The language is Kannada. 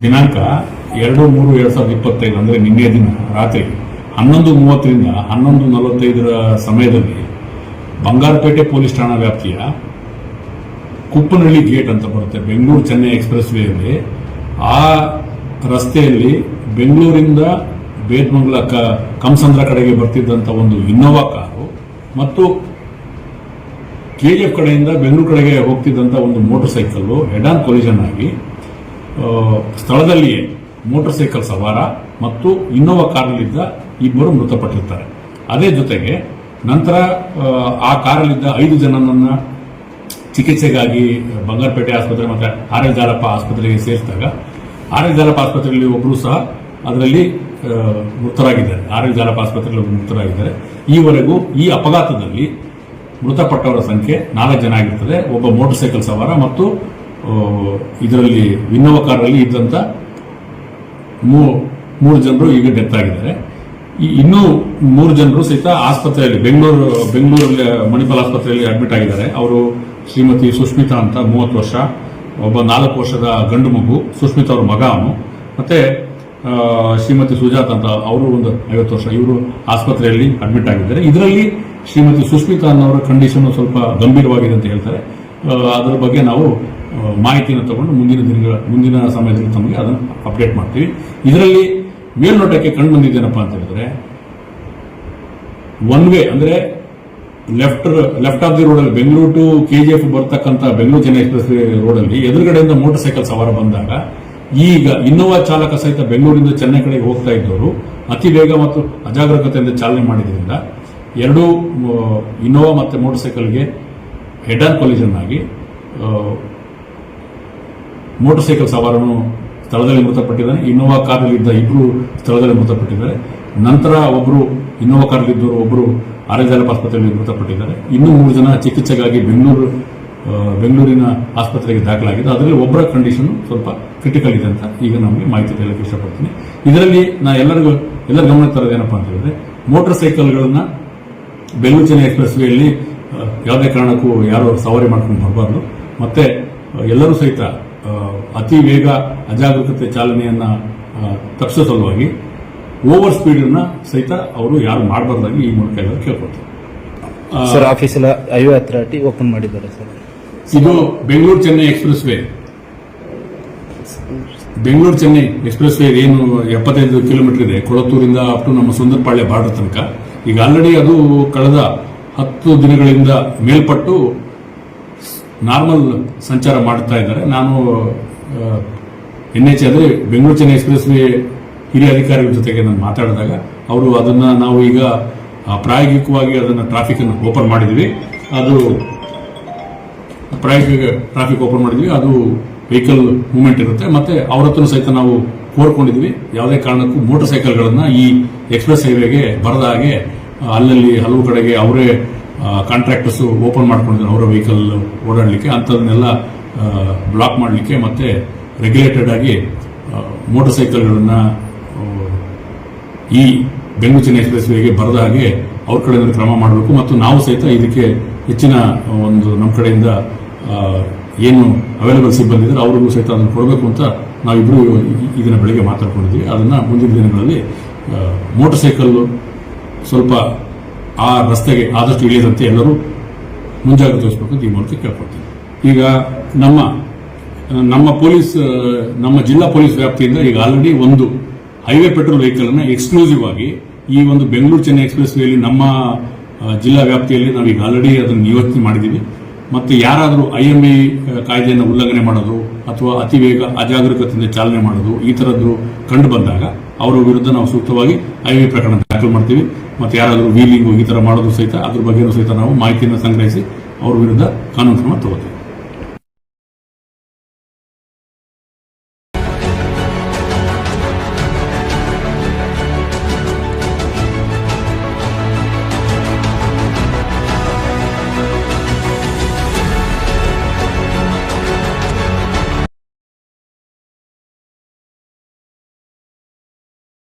ದಿನಾಂಕ ಎರಡು ಮೂರು ಎರಡ್ ಸಾವಿರದ ಇಪ್ಪತ್ತೈದು, ಅಂದ್ರೆ ನಿನ್ನೆ ದಿನ, ರಾತ್ರಿ ಹನ್ನೊಂದು ಮೂವತ್ತರಿಂದ ಹನ್ನೊಂದು ನಲವತ್ತೈದರ ಸಮಯದಲ್ಲಿ ಬಂಗಾರಪೇಟೆ ಪೊಲೀಸ್ ಠಾಣಾ ವ್ಯಾಪ್ತಿಯ ಕುಪ್ಪನಹಳ್ಳಿ ಗೇಟ್ ಅಂತ ಬರುತ್ತೆ, ಬೆಂಗಳೂರು ಚೆನ್ನೈ ಎಕ್ಸ್ಪ್ರೆಸ್ ವೇಯಲ್ಲಿ. ಆ ರಸ್ತೆಯಲ್ಲಿ ಬೆಂಗಳೂರಿಂದ ಬೇದ್ಮಂಗ್ಲ ಕ ಕಂಸಂದ್ರ ಕಡೆಗೆ ಬರ್ತಿದ್ದಂಥ ಒಂದು ಇನ್ನೋವಾ ಕಾರು ಮತ್ತು ಕೆಜಿಎಫ್ ಕಡೆಯಿಂದ ಬೆಂಗಳೂರು ಕಡೆಗೆ ಹೋಗ್ತಿದ್ದಂಥ ಒಂದು ಮೋಟರ್ ಸೈಕಲ್ ಹೆಡ್ ಆನ್ ಆಗಿ ಸ್ಥಳದಲ್ಲಿಯೇ ಮೋಟಾರ್ ಸೈಕಲ್ ಸವಾರ ಮತ್ತು ಇನ್ನೋವಾ ಕಾರಲ್ಲಿದ್ದ ಇಬ್ಬರು ಮೃತಪಟ್ಟಿರ್ತಾರೆ. ಅದೇ ಜೊತೆಗೆ ನಂತರ ಆ, ಕಾರಲ್ಲಿದ್ದ ಐದು ಜನನನ್ನ ಚಿಕಿತ್ಸೆಗಾಗಿ ಬಂಗಾರಪೇಟೆ ಆಸ್ಪತ್ರೆ ಮತ್ತು ಆರ್ ಜಾಲಪ್ಪ ಆಸ್ಪತ್ರೆಗೆ ಸೇರಿಸಿದಾಗ ಆರ್ ಆಸ್ಪತ್ರೆಯಲ್ಲಿ ಒಬ್ಬರು ಸಹ ಅದರಲ್ಲಿ ಮೃತರಾಗಿದ್ದಾರೆ. ಆರ್ ಜಾಲಪ್ಪ ಆಸ್ಪತ್ರೆಯಲ್ಲಿ ಒಬ್ಬರು ಮೃತರಾಗಿದ್ದಾರೆ. ಈವರೆಗೂ ಈ ಅಪಘಾತದಲ್ಲಿ ಮೃತಪಟ್ಟವರ ಸಂಖ್ಯೆ ನಾಲ್ಕು ಜನ ಆಗಿರ್ತದೆ. ಒಬ್ಬ ಮೋಟಾರ್ ಸೈಕಲ್ ಸವಾರ ಮತ್ತು ಇದರಲ್ಲಿ ಇನ್ನೋವಾ ಕಾರಲ್ಲಿ ಇದ್ದಂತ ಮೂ- ಮೂರು ಜನರು ಈಗ ಡೆತ್ ಆಗಿದ್ದಾರೆ. ಈ ಇನ್ನೂ ಮೂರು ಜನರು ಸಹಿತ ಆಸ್ಪತ್ರೆಯಲ್ಲಿ, ಬೆಂಗಳೂರು, ಬೆಂಗಳೂರಲ್ಲಿ ಮಣಿಪಾಲ್ ಆಸ್ಪತ್ರೆಯಲ್ಲಿ ಅಡ್ಮಿಟ್ ಆಗಿದ್ದಾರೆ. ಅವರು ಶ್ರೀಮತಿ ಸುಷ್ಮಿತಾ ಅಂತ ಮೂವತ್ತು ವರ್ಷ, ಒಬ್ಬ ನಾಲ್ಕು ವರ್ಷದ ಗಂಡು ಮಗು ಸುಷ್ಮಿತಾ ಅವ್ರ ಮಗ ಅವನು. ಮತ್ತೆ ಶ್ರೀಮತಿ ಸುಜಾತ ಅಂತ ಅವರು ಒಂದು ಐವತ್ತು ವರ್ಷ, ಇವರು ಆಸ್ಪತ್ರೆಯಲ್ಲಿ ಅಡ್ಮಿಟ್ ಆಗಿದ್ದಾರೆ. ಇದರಲ್ಲಿ ಶ್ರೀಮತಿ ಸುಷ್ಮಿತಾ ಅನ್ನೋರ ಕಂಡೀಷನ್ ಸ್ವಲ್ಪ ಗಂಭೀರವಾಗಿದೆ ಅಂತ ಹೇಳ್ತಾರೆ. ಅದರ ಬಗ್ಗೆ ನಾವು ಮಾಹಿತಿಯನ್ನು ತಗೊಂಡು ಮುಂದಿನ ದಿನಗಳ, ಮುಂದಿನ ಸಮಯದಲ್ಲಿ ತಮಗೆ ಅದನ್ನು ಅಪ್ಡೇಟ್ ಮಾಡ್ತೀವಿ. ಇದರಲ್ಲಿ ಮೇಲ್ನೋಟಕ್ಕೆ ಕಂಡು ಬಂದಿದ್ದೇನಪ್ಪ ಅಂತ ಹೇಳಿದ್ರೆ ಒನ್ ವೇ ಅಂದ್ರೆ ಲೆಫ್ಟ್ ಲೆಫ್ಟ್ ಆಫ್ ದಿ ರೋಡಲ್ಲಿ Bengaluru to K G F ಬರ್ತಕ್ಕಂತ Bengaluru Chennai express ರೋಡಲ್ಲಿ ಎದುರುಗಡೆಯಿಂದ ಮೋಟರ್ ಸೈಕಲ್ ಸವಾರ ಬಂದಾಗ ಈಗ ಇನ್ನೋವಾ ಚಾಲಕ ಸಹಿತ ಬೆಂಗಳೂರಿಂದ ಚೆನ್ನೈ ಕಡೆಗೆ ಹೋಗ್ತಾ ಇದ್ದವರು ಅತಿ ವೇಗ ಮತ್ತು ಅಜಾಗರೂಕತೆಯಿಂದ ಚಾಲನೆ ಮಾಡಿದ್ರಿಂದ ಎರಡು ಇನ್ನೋವಾ ಮತ್ತೆ ಮೋಟರ್ ಸೈಕಲ್ಗೆ ಹೆಡ್ ಆನ್ ಕೊಲಿಷನ್ ಆಗಿ ಮೋಟರ್ ಸೈಕಲ್ ಸವಾರನು ಸ್ಥಳದಲ್ಲಿ ಮೃತಪಟ್ಟಿದ್ದಾನೆ. ಇನ್ನೋವಾ ಕಾರಲ್ಲಿದ್ದ ಇಬ್ಬರು ಸ್ಥಳದಲ್ಲಿ ಮೃತಪಟ್ಟಿದ್ದಾರೆ. ನಂತರ ಒಬ್ಬರು ಇನ್ನೋವಾ ಕಾರಲ್ಲಿದ್ದವರು ಒಬ್ಬರು ಆರ್ಯಜಾಲಪ ಆಸ್ಪತ್ರೆಯಲ್ಲಿ ಮೃತಪಟ್ಟಿದ್ದಾರೆ. ಇನ್ನೂ ಮೂರು ಜನ ಚಿಕಿತ್ಸೆಗಾಗಿ ಬೆಂಗಳೂರು ಬೆಂಗಳೂರಿನ ಆಸ್ಪತ್ರೆಗೆ ದಾಖಲಾಗಿದೆ. ಅದರಲ್ಲಿ ಒಬ್ಬರ ಕಂಡೀಷನ್ ಸ್ವಲ್ಪ ಕ್ರಿಟಿಕಲ್ ಇದೆ ಅಂತ ಈಗ ನಮಗೆ ಮಾಹಿತಿ ಹೇಳಕ್ಕೆ ಇಷ್ಟಪಡ್ತೀನಿ. ಇದರಲ್ಲಿ ನಾ ಎಲ್ಲರಿಗೂ ಎಲ್ಲರ ಗಮನ ತರೋದು ಏನಪ್ಪಾ ಅಂತ ಹೇಳಿದ್ರೆ ಮೋಟರ್ ಸೈಕಲ್ಗಳನ್ನ ಚೆನ್ನೈ ಎಕ್ಸ್ಪ್ರೆಸ್ ಆ, ಯಾವುದೇ ಕಾರಣಕ್ಕೂ ಯಾರು ಸವಾರಿ ಮಾಡ್ಕೊಂಡು ಬರಬಾರ್ದು ಮತ್ತೆ ಎಲ್ಲರೂ ಸಹಿತ ಅತಿ ವೇಗ ಅಜಾಗರೂಕತೆ ಚಾಲನೆಯನ್ನು ತಪ್ಪಿಸೋ ಸಲುವಾಗಿ ಓವರ್ ಸ್ಪೀಡ್ ಅನ್ನ ಸಹಿತ ಅವರು ಯಾರು ಮಾಡಬಾರ್ದಾಗಿ ಈ ಮೂಲಕ ಎಲ್ಲರೂ ಕೇಳ್ಕೊಳ್ತಾರೆ. ಸರ್ ಎಲ್ಲ ಅಥಾರಿಟಿ ಓಪನ್ ಮಾಡಿದ್ದಾರೆ ಸರ್ ಇದು Bengaluru Chennai express way Bengaluru Chennai express way ಏನು ಎಪ್ಪತ್ತೈದು ಕಿಲೋಮೀಟರ್ ಇದೆ. ಕೊಳತ್ತೂರಿಂದ ಅಪ್ ಟು ನಮ್ಮ ಸುಂದರಪಾಳ್ಯ ಬಾರ್ಡರ್ ತನಕ. ಈಗ ಆಲ್ರೆಡಿ ಅದು ಕಳೆದ ಹತ್ತು ದಿನಗಳಿಂದ ಮೇಲ್ಪಟ್ಟು ನಾರ್ಮಲ್ ಸಂಚಾರ ಮಾಡ್ತಾ ಇದ್ದಾರೆ. ನಾನು ಎನ್ ಎಚ್ ಅಂದ್ರೆ ಬೆಂಗಳೂರು ಚೆನ್ನೈ ಎಕ್ಸ್ಪ್ರೆಸ್ ವೇ ಹಿರಿಯ ಅಧಿಕಾರಿಗಳ ಜೊತೆಗೆ ನಾನು ಮಾತಾಡಿದಾಗ ಅವರು ಅದನ್ನ ನಾವು ಈಗ ಪ್ರಾಯೋಗಿಕವಾಗಿ ಅದನ್ನ ಟ್ರಾಫಿಕನ್ನು ಓಪನ್ ಮಾಡಿದ್ವಿ. ಅದು ಪ್ರಾಯೋಗಿಕ ಟ್ರಾಫಿಕ್ ಓಪನ್ ಮಾಡಿದ್ವಿ. ಅದು ವೆಹಿಕಲ್ ಮೂವ್ಮೆಂಟ್ ಇರುತ್ತೆ. ಮತ್ತೆ ಅವ್ರ ಹತ್ರ ಸಹಿತ ನಾವು ಕೋರ್ಕೊಂಡಿದ್ವಿ. ಯಾವುದೇ ಕಾರಣಕ್ಕೂ ಮೋಟರ್ ಸೈಕಲ್ಗಳನ್ನು ಈ ಎಕ್ಸ್ಪ್ರೆಸ್ ಹೈವೇಗೆ ಬರದ ಹಾಗೆ ಅಲ್ಲಲ್ಲಿ ಹಲವು ಕಡೆಗೆ ಅವರೇ ಕಾಂಟ್ರಾಕ್ಟರ್ಸ್ ಓಪನ್ ಮಾಡ್ಕೊಂಡಿದ್ದಾರೆ, ಅವರ ವೆಹಿಕಲ್ ಓಡಾಡಲಿಕ್ಕೆ. ಅಂಥದನ್ನೆಲ್ಲ ಬ್ಲಾಕ್ ಮಾಡಲಿಕ್ಕೆ ಮತ್ತೆ ರೆಗ್ಯುಲೇಟೆಡ್ ಆಗಿ ಮೋಟರ್ ಸೈಕಲ್ಗಳನ್ನು ಈ ಬೆಂಗಳೂರು ಚೆನ್ನೈ ಎಕ್ಸ್ಪ್ರೆಸ್ ವೇಗೆ ಬರದ ಹಾಗೆ ಅವ್ರ ಕಡೆಯಿಂದ ಕ್ರಮ ಮಾಡಬೇಕು. ಮತ್ತು ನಾವು ಸಹಿತ ಇದಕ್ಕೆ ಹೆಚ್ಚಿನ ಒಂದು ನಮ್ಮ ಕಡೆಯಿಂದ ಏನು ಅವೈಲೇಬಲ್ ಸಿಬ್ಬಂದಿ ಇದ್ದಾರೆ ಅವ್ರಿಗೂ ಸಹಿತ ಅದನ್ನು ಕೊಡಬೇಕು ಅಂತ ನಾವಿಬ್ಬರು ಇದನ್ನ ಬೆಳಗ್ಗೆ ಮಾತಾಡ್ಕೊಂಡಿದ್ವಿ ಅದನ್ನ ಮುಂದಿನ ದಿನಗಳಲ್ಲಿ ಮೋಟರ್ ಸೈಕಲ್ ಸ್ವಲ್ಪ ಆ ರಸ್ತೆಗೆ ಆದಷ್ಟು ಇಳಿಯದಂತೆ ಎಲ್ಲರೂ ಮುಂಜಾಗ್ರತೆ ವಹಿಸಬೇಕು ಈ ಮೂಲಕ ಕೇಳ್ಕೊಳ್ತೀನಿ. ಈಗ ನಮ್ಮ ನಮ್ಮ ಪೊಲೀಸ್, ನಮ್ಮ ಜಿಲ್ಲಾ ಪೊಲೀಸ್ ವ್ಯಾಪ್ತಿಯಿಂದ ಈಗ ಆಲ್ರೆಡಿ ಒಂದು ಹೈವೇ ಪೆಟ್ರೋಲ್ ವೆಹಿಕಲ್ ಅನ್ನು ಎಕ್ಸ್ಕ್ಲೂಸಿವ್ ಆಗಿ ಈ ಒಂದು ಬೆಂಗಳೂರು ಚೆನ್ನೈ ಎಕ್ಸ್ಪ್ರೆಸ್ ವೇಲಿ ನಮ್ಮ ಜಿಲ್ಲಾ ವ್ಯಾಪ್ತಿಯಲ್ಲಿ ನಾವು ಈಗ ಆಲ್ರೆಡಿ ಅದನ್ನು ನಿಯೋಜನೆ ಮಾಡಿದ್ದೀವಿ. ಮತ್ತು ಯಾರಾದರೂ ಐ ಎಂ ಇ ಕಾಯ್ದೆಯನ್ನು ಉಲ್ಲಂಘನೆ ಮಾಡೋದು ಅಥವಾ ಅತಿ ವೇಗ ಅಜಾಗರೂಕತೆಯಿಂದ ಚಾಲನೆ ಮಾಡೋದು ಈ ಥರದ್ದು ಕಂಡು ಬಂದಾಗ ಅವರ ವಿರುದ್ಧ ನಾವು ಸೂಕ್ತವಾಗಿ ಐ ಪ್ರಕರಣ ದಾಖಲು ಮಾಡ್ತೀವಿ. ಮತ್ತೆ ಯಾರಾದರೂ ವೀಲಿಂಗು ಈ ತರ ಮಾಡೋದು ಸಹಿತ ಅದ್ರ ಬಗ್ಗೆನೂ ಸಹಿತ ನಾವು ಮಾಹಿತಿಯನ್ನು ಸಂಗ್ರಹಿಸಿ ಅವ್ರ ವಿರುದ್ಧ ಕಾನೂನು ಕ್ರಮ ತಗೋತೀವಿ.